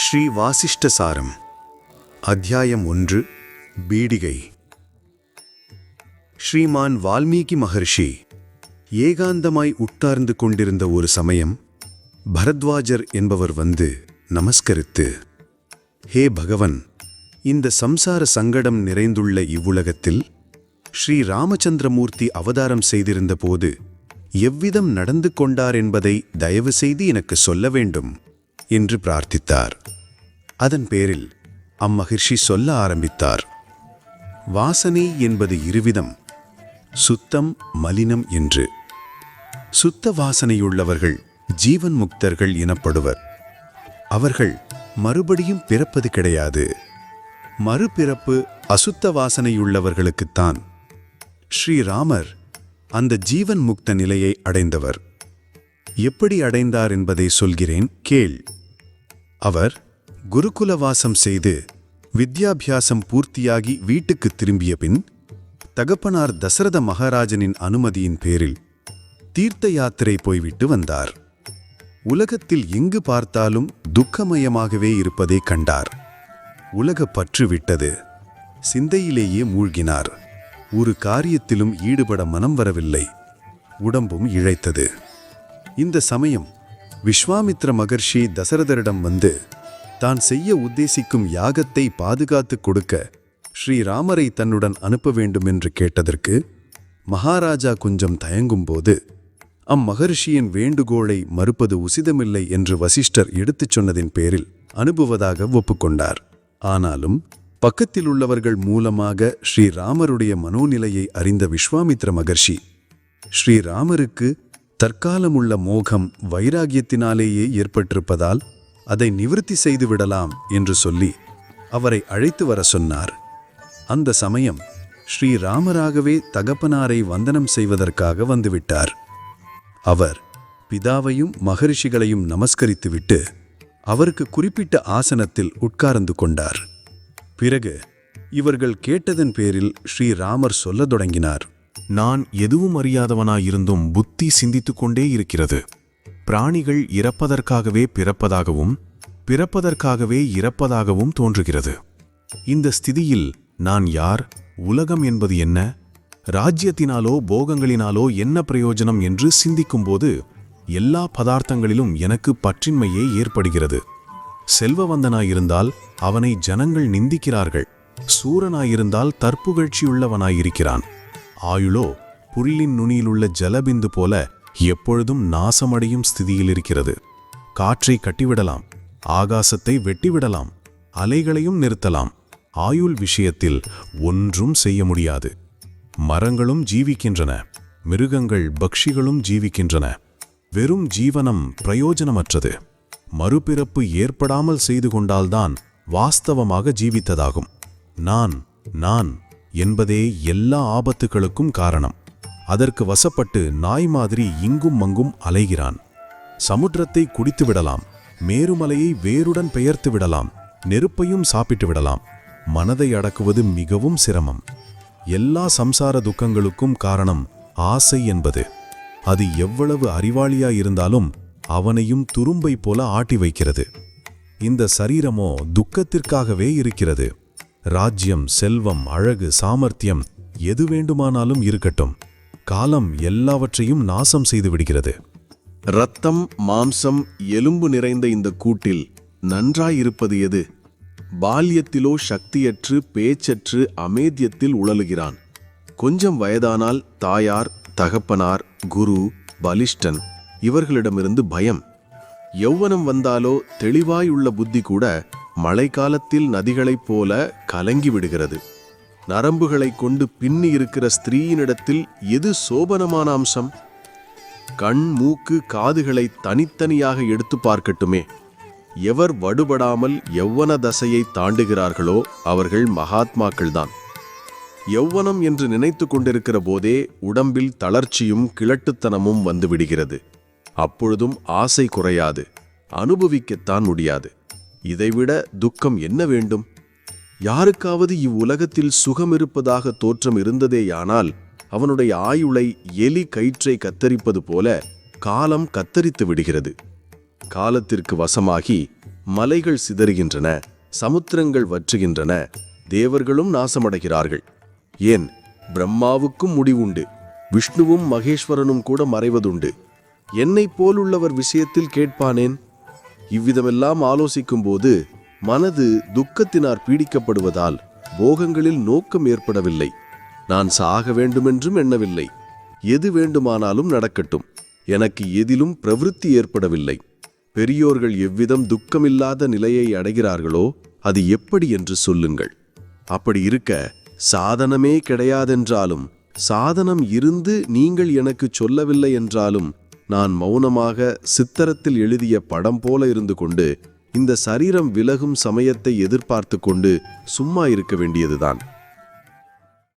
ஸ்ரீ வாசிஷ்ட சாரம் அத்தியாயம் ஒன்று பீடிகை. ஸ்ரீமான் வால்மீகி மகர்ஷி ஏகாந்தமாய் உட்கார்ந்து கொண்டிருந்த ஒரு சமயம் பரத்வாஜர் என்பவர் வந்து நமஸ்கரித்து ஹே பகவன் இந்த சம்சார சங்கடம் நிறைந்துள்ள இவ்வுலகத்தில் ஸ்ரீ ராமச்சந்திரமூர்த்தி அவதாரம் செய்திருந்த போது எவ்விதம் நடந்து கொண்டார் என்பதை தயவு செய்து எனக்கு சொல்ல வேண்டும். என்று பிரார்த்தித்தார். அதன் பேரில் அம்மகிர்ஷி சொல்ல ஆரம்பித்தார். வாசனை என்பது இருவிதம் சுத்தம் மலினம் என்று. சுத்த வாசனையுள்ளவர்கள் ஜீவன் முக்தர்கள் எனப்படுவர். அவர்கள் மறுபடியும் பிறப்பது கிடையாது. மறுபிறப்பு அசுத்த வாசனையுள்ளவர்களுக்குத்தான். ஸ்ரீராமர் அந்த ஜீவன் முக்த நிலையை அடைந்தவர். எப்படி அடைந்தார் என்பதை சொல்கிறேன் கேள். அவர் குருகுல வாசம் செய்து வித்யாபியாசம் பூர்த்தியாகி வீட்டுக்குத் திரும்பிய பின் தகப்பனார் தசரத மகாராஜனின் அனுமதியின் பேரில் தீர்த்த யாத்திரை போய்விட்டு வந்தார். உலகத்தில் எங்கு பார்த்தாலும் துக்கமயமாகவே இருப்பதை கண்டார். உலக பற்று விட்டது சிந்தையிலேயே மூழ்கினார். ஒரு காரியத்திலும் ஈடுபட மனம் வரவில்லை. உடம்பும் இழைத்தது. இந்த சமயம் விஸ்வாமித்ர மகர்ஷி தசரதரிடம் வந்து தான் செய்ய உத்தேசிக்கும் யாகத்தை பாதுகாத்து கொடுக்க ஸ்ரீராமரை தன்னுடன் அனுப்ப வேண்டும் என்று கேட்டதற்கு மகாராஜா கொஞ்சம் தயங்கும்போது அம்மகர்ஷியின் வேண்டுகோளை மறுப்பது உசிதமில்லை என்று வசிஷ்டர் எடுத்துச் சொன்னதின் பேரில் அனுப்புவதாக ஒப்புக்கொண்டார். ஆனாலும் பக்கத்தில் உள்ளவர்கள் மூலமாக ஸ்ரீராமருடைய மனோநிலையை அறிந்த விஸ்வாமித்ர மகர்ஷி ஸ்ரீராமருக்கு தற்காலமுள்ள மோகம் வைராகியத்தினாலேயே ஏற்பட்டிருப்பதால் அதை நிவிருத்தி செய்து விடலாம் என்று சொல்லி அவரை அழைத்து வர சொன்னார். அந்த சமயம் ஸ்ரீராமராகவே தகப்பனாரை வந்தனம் செய்வதற்காக வந்துவிட்டார். அவர் பிதாவையும் மகரிஷிகளையும் நமஸ்கரித்துவிட்டு அவருக்கு குறிப்பிட்ட ஆசனத்தில் உட்கார்ந்து கொண்டார். பிறகு இவர்கள் கேட்டதன் பேரில் ஸ்ரீராமர் சொல்லத் தொடங்கினார். நான் எதுவும் அறியாதவனாயிருந்தும் புத்தி சிந்தித்து கொண்டே இருக்கிறது. பிராணிகள் இறப்பதற்காகவே பிறப்பதாகவும் பிறப்பதற்காகவே இறப்பதாகவும் தோன்றுகிறது. இந்த ஸ்திதியில் நான் யார் உலகம் என்பது என்ன ராஜ்யத்தினாலோ போகங்களினாலோ என்ன பிரயோஜனம் என்று சிந்திக்கும்போது எல்லா பதார்த்தங்களிலும் எனக்கு பற்றின்மையே ஏற்படுகிறது. செல்வவந்தனாயிருந்தால் அவனை ஜனங்கள் நிந்திக்கிறார்கள் சூரனாயிருந்தால் தற்புகழ்ச்சியுள்ளவனாயிருக்கிறான். ஆயுளோ புல்லின் நுனியிலுள்ள ஜலபிந்து போல எப்பொழுதும் நாசமடையும் ஸ்திதியில் இருக்கிறது காற்றை கட்டிவிடலாம் ஆகாசத்தை வெட்டிவிடலாம் அலைகளையும் நிறுத்தலாம். ஆயுள் விஷயத்தில் ஒன்றும் செய்ய முடியாது. மரங்களும் ஜீவிக்கின்றன மிருகங்கள் பக்ஷிகளும் ஜீவிக்கின்றன. வெறும் ஜீவனம் பிரயோஜனமற்றது. மறுபிறப்பு ஏற்படாமல் செய்து கொண்டால்தான் வாஸ்தவமாக ஜீவித்ததாகும். நான் நான். என்பதே எல்லா ஆபத்துகளுக்கும் காரணம். அதற்கு வசப்பட்டு நாய் மாதிரி இங்கும் மங்கும் அலைகிறான். சமுத்திரத்தை குடித்து விடலாம். மேருமலையை வேருடன் பெயர்த்து விடலாம். நெருப்பையும் சாப்பிட்டு விடலாம். மனதை அடக்குவது மிகவும் சிரமம். எல்லா சம்சார துக்கங்களுக்கும் காரணம் ஆசை என்பது. அது எவ்வளவு அறிவாளியாயிருந்தாலும் அவனையும் துரும்பை போல ஆட்டி வைக்கிறது. இந்த சரீரமோ துக்கத்திற்காகவே இருக்கிறது. ராஜ்யம் செல்வம் அழகு சாமர்த்தியம் எது வேண்டுமானாலும் இருக்கட்டும். காலம் எல்லாவற்றையும் நாசம் செய்து விடுகிறது. இரத்தம் மாம்சம் எலும்பு நிறைந்த இந்த கூட்டில் நன்றாயிருப்பது எது? பால்யத்திலோ சக்தியற்று பேச்சற்று அமேத்தியத்தில் உழலுகிறான். கொஞ்சம் வயதானால் தாயார் தகப்பனார் குரு பலிஷ்டன் இவர்களிடமிருந்து பயம். யௌவனம் வந்தாலோ தெளிவாயுள்ள புத்தி கூட மழைக்காலத்தில் நதிகளைப் போல கலங்கி விடுகிறது நரம்புகளைக் கொண்டு பின்னி இருக்கிற ஸ்திரீயினிடத்தில் எது சோபனமான அம்சம்? கண் மூக்கு காதுகளை தனித்தனியாக எடுத்து பார்க்கட்டுமே. எவர் வடுபடாமல் எவ்வன தசையை தாண்டுகிறார்களோ அவர்கள் மகாத்மாக்கள்தான். எவ்வனம் என்று நினைத்து கொண்டிருக்கிற போதே உடம்பில் தளர்ச்சியும் கிழட்டுத்தனமும் வந்துவிடுகிறது அப்பொழுதும் ஆசை குறையாது. அனுபவிக்கத்தான் முடியாது. இதைவிட துக்கம் என்ன வேண்டும்? யாருக்காவது இவ்வுலகத்தில் சுகம் இருப்பதாக தோற்றம் இருந்ததேயானால் அவனுடைய ஆயுளை எலி கயிற்றை கத்தரிப்பது போல காலம் கத்தரித்து விடுகிறது. காலத்திற்கு வசமாகி மலைகள் சிதறுகின்றன சமுத்திரங்கள் வற்றுகின்றன தேவர்களும் நாசமடைகிறார்கள். ஏன்? பிரம்மாவுக்கும் முடிவுண்டு விஷ்ணுவும் மகேஸ்வரனும் கூட மறைவதுண்டு. என்னைப் போலுள்ளவர் விஷயத்தில் கேட்பானேன்? இவ்விதமெல்லாம் ஆலோசிக்கும்போது மனது துக்கத்தினார் பீடிக்கப்படுவதால் போகங்களில் நோக்கம் ஏற்படவில்லை. நான் சாக வேண்டுமென்றும் எண்ணவில்லை. எது வேண்டுமானாலும் நடக்கட்டும். எனக்கு எதிலும் பிரவிற்த்தி ஏற்படவில்லை. பெரியோர்கள் எவ்விதம் துக்கமில்லாத நிலையை அடைகிறார்களோ அது எப்படி என்று சொல்லுங்கள். அப்படி இருக்க சாதனமே கிடையாதென்றாலும் சாதனம் இருந்து நீங்கள் எனக்கு சொல்லவில்லை என்றாலும் நான் மௌனமாக சித்தரத்தில் எழுதிய படம் போல இருந்து கொண்டு இந்த சரீரம் விலகும் சமயத்தை எதிர்பார்த்து கொண்டு சும்மா இருக்க வேண்டியதுதான்.